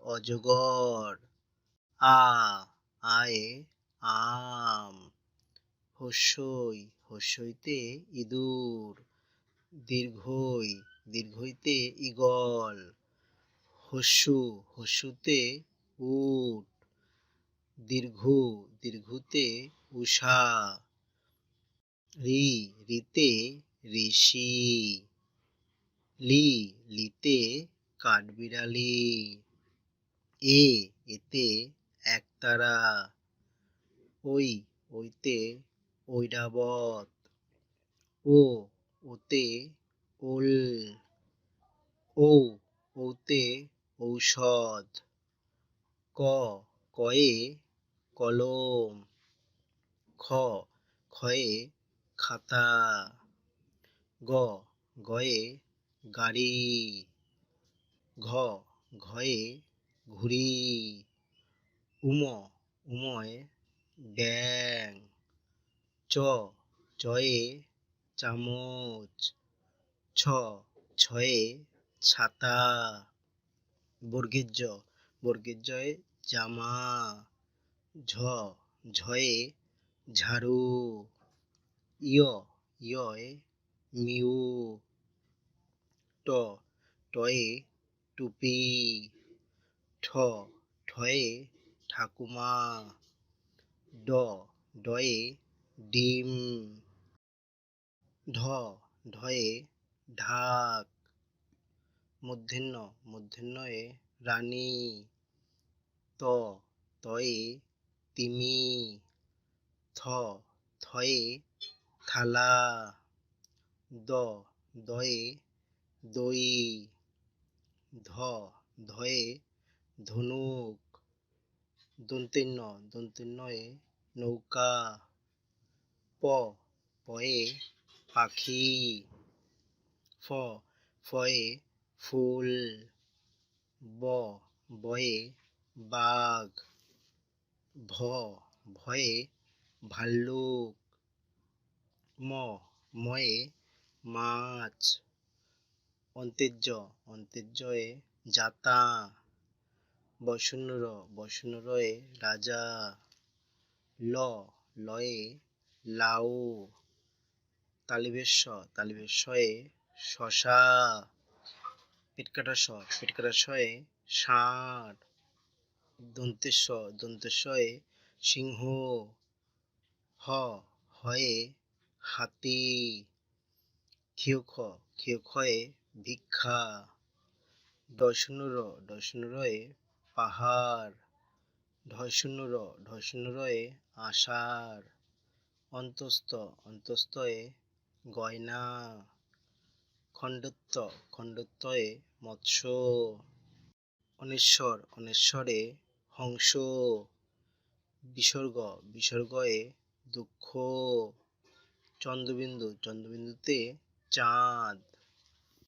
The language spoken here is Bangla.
অজগর। আ, আয়ে, আম। হস্যই, হস্যইতে ইঁদুর। দীর্ঘই, দীর্ঘইতে ঈগল। হস্যু, হস্যুতে উট। দীর্ঘ, দীর্ঘতে উষা। রি, রিতে ঋষি। লি, লিতে কাঠবিড়ালি। এ, এতে একতারা, ওই, ওইতে ঐরাবত, ও, ওতে ওল, ও, ওতে ঔষধ, ক, কয়ে কলম, খ খয়ে খাতা, গ, গয়ে গাড়ি, ঘ, ঘয়ে ঘুড়ি উম, উময়ে ব্যাং চ, চয়ে চামচ। ছ, ছয়ে ছাতা। বর্গের জ বর্গের জয়ে জামা। ঝ, ঝয়ে ঝাড়ু। ইয় ইয়য়ে মিউ। ট, টয়ে টুপি। ঠ, ঠয়ে ঠাকুমা, ড, ডয়ে ডিম ঢ ঢয়ে ঢাক মূর্ধন্য মূর্ধন্যয়ে রানী, ত, তয়ে তিমি, থ, থয়ে থালা, দ দয়ে দই, ধ, ধয়ে ধনুক দন্তেন্য দন্তেন্যয়ে নৌকা, প, পয়ে পাখি, ফ, ফয়ে ফুল, ব, বয়ে বাঘ, ভ, ভয়ে ভাল্লুক, ম, ময়ে মাছ, অন্তেজ্য অন্তেজ্যয়ে জাতা বসুন্নর বসুন্নরয়ে রাজা ল, লয়ে লাউ তালিবেশ্ব তালিবেশ্বয়ে শশা পেটকাটা স পেটকাটা শয়ে ষাঁড় দন্তেশ্ব দন্তেশ্বয়ে সিংহ, হ, হয়ে হাতি ক্ষিয় খ ক্ষিয় ক্ষয়ে ভিক্ষা ডশনুর ডশনুরয়ে পাহাড় ঢয়শূন্যর ঢয়শূন্যরয়ে আষাঢ়, অন্তস্থ অন্তস্থয়ে গয়না, খণ্ডত্ব খণ্ডত্বয়ে মৎস্য, অনেশ্বর, অনেশ্বরে হংস, বিসর্গ বিসর্গয়ে দুঃখ, চন্দ্রবিন্দু, চন্দ্রবিন্দুতে চাঁদ